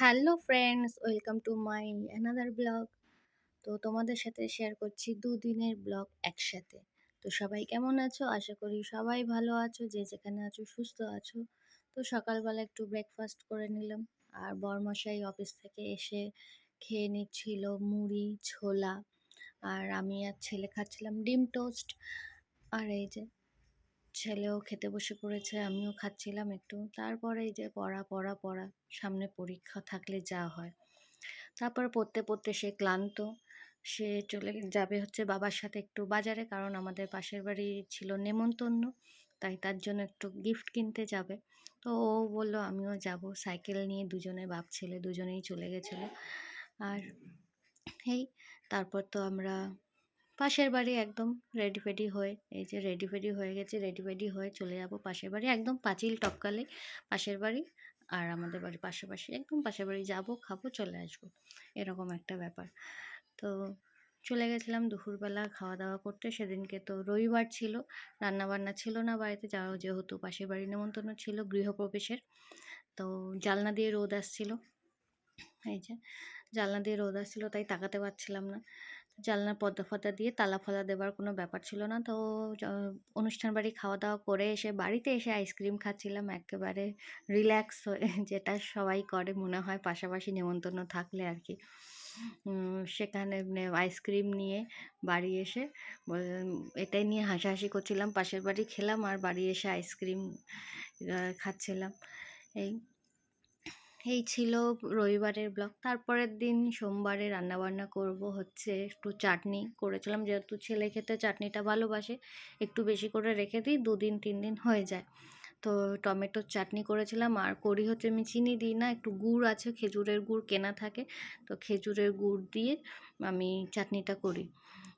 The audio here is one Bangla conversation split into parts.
Hello friends welcome to my another blog তো তোমাদের সাথে শেয়ার করছি দুদিনের ব্লগ একসাথে। তো সবাই কেমন আছো? আশা করি সবাই ভালো আছো, যে যেখানে আছো সুস্থ আছো। তো সকালবেলা একটু ব্রেকফাস্ট করে নিলাম। আর বরমশাই অফিস থেকে এসে খেয়ে নিচ্ছিল মুড়ি, ছোলা। আর আমি আর ছেলে খাচ্ছিলাম ডিম টোস্ট আর এই যে ছেলেও খেতে বসে পড়েছে, আমিও খাচ্ছিলাম একটু। তারপরে এই যে পড়া পড়া পড়া, সামনে পরীক্ষা থাকলে যা হয়। তারপর পড়তে পড়তে সে ক্লান্ত। সে চলে যাবে হচ্ছে বাবার সাথে একটু বাজারে, কারণ আমাদের পাশের বাড়ি ছিল নেমন্তন্ন, তাই তার জন্য একটু গিফট কিনতে যাবে। তো ও বলল, আমিও যাব। সাইকেল নিয়ে দুজনে, বাপ ছেলে দুজনেই চলে গেছিল। আর এই, তারপর তো আমরা পাশের বাড়ি একদম রেডি ফেডি হয়ে, এই যে রেডি ফেডি হয়ে গেছে, রেডি ফেডি হয়ে চলে যাব পাশের বাড়ি, একদম পাঁচিল টপকালে পাশের বাড়ি আর আমাদের বাড়ি পাশাপাশি, একদম পাশের বাড়ি যাব, খাব, চলে আসব, এরকম একটা ব্যাপার। তো চলে গেছিলাম দুপুরবেলা খাওয়া দাওয়া করতে, সেদিনকে তো রবিবার ছিল, রান্নাবান্না ছিল না বাড়িতে যাওয়া যেহেতু পাশের বাড়ি নেমন্তন্ন ছিল গৃহপ্রবেশের, তো জালনা দিয়ে রোদ আসছিল, এই যে জানলা দিয়ে রোদ আসছিল, তাই তাকাতে পারছিলাম না। জানলার পর্দা ফর্দা দিয়ে তালা ফালা দেওয়ার কোনো ব্যাপার ছিল না। তো অনুষ্ঠান বাড়ি খাওয়া দাওয়া করে এসে বাড়িতে এসে আইসক্রিম খাচ্ছিলাম। একেবারে রিল্যাক্স হয়ে যেটা সবাই করে মনে হয় পাশাপাশি নেমন্তন্ন থাকলে আর কি সেখানে আইসক্রিম নিয়ে বাড়ি এসে এটাই নিয়ে হাসাহাসি করছিলাম। পাশের বাড়ি খেলাম আর বাড়ি এসে আইসক্রিম খাচ্ছিলাম। এই এই ছিল রবিবারের ব্লগ। তারপরের দিন সোমবারে রান্নাবান্না করব হচ্ছে একটু চাটনি করেছিলাম। যেহেতু ছেলে খেতে চাটনিটা ভালোবাসে, একটু বেশি করে রেখে দিই, দুদিন, তিন দিন হয়ে যায়। তো টমেটোর চাটনি করেছিলাম। আর করি হচ্ছে আমি চিনি দিই না, একটু গুড় আছে, খেজুরের গুড় কেনা থাকে। তো খেজুরের গুড় দিয়ে আমি চাটনিটা করি।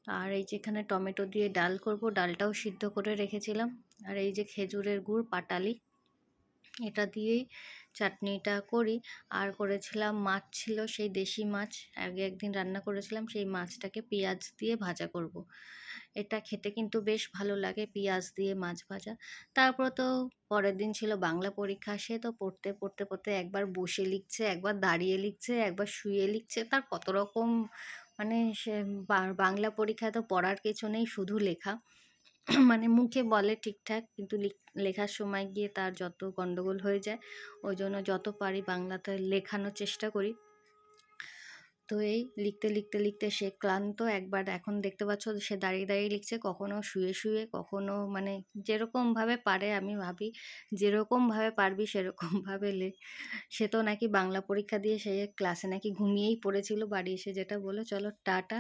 আর এই যেখানে টমেটো দিয়ে ডাল করব, ডালটাও সিদ্ধ করে রেখেছিলাম। আর এই যে খেজুরের গুড়, পাটালি এটা দিয়েই চাটনিটা করি। আর করেছিলাম মাছ ছিল, সেই দেশি মাছ। আগে একদিন রান্না করেছিলাম, সেই মাছটাকে পেঁয়াজ দিয়ে ভাজা করব। এটা খেতে কিন্তু বেশ ভালো লাগে, পেঁয়াজ দিয়ে মাছ ভাজা। তারপর তো পরের দিন ছিল বাংলা পরীক্ষা, সে তো পড়তে পড়তে পড়তে একবার বসে লিখছে, একবার দাঁড়িয়ে লিখছে, একবার শুয়ে লিখছে। তার কত রকম মানে সে বাংলা পরীক্ষায় তো পড়ার কিছু নেই, শুধু লেখা। মানে মুখে বলে ঠিকঠাক কিন্তু লেখার সময় গিয়ে তার যত গণ্ডগোল হয়ে যায়, ওই জন্য যত পারি বাংলাতে লেখানোর চেষ্টা করি। তো এই লিখতে লিখতে লিখতে সে ক্লান্ত, একবার এখন দেখতে পাচ্ছ সে দাঁড়িয়ে দাঁড়িয়ে লিখছে, কখনো শুয়ে শুয়ে, কখনো মানে যেরকমভাবে পারে আমি ভাবি যেরকমভাবে পারবি সেরকমভাবে লেখ সে তো নাকি বাংলা পরীক্ষা দিয়ে সে ক্লাসে নাকি ঘুমিয়েই পড়েছিল, বাড়ি এসে যেটা বলে চলো, টাটা।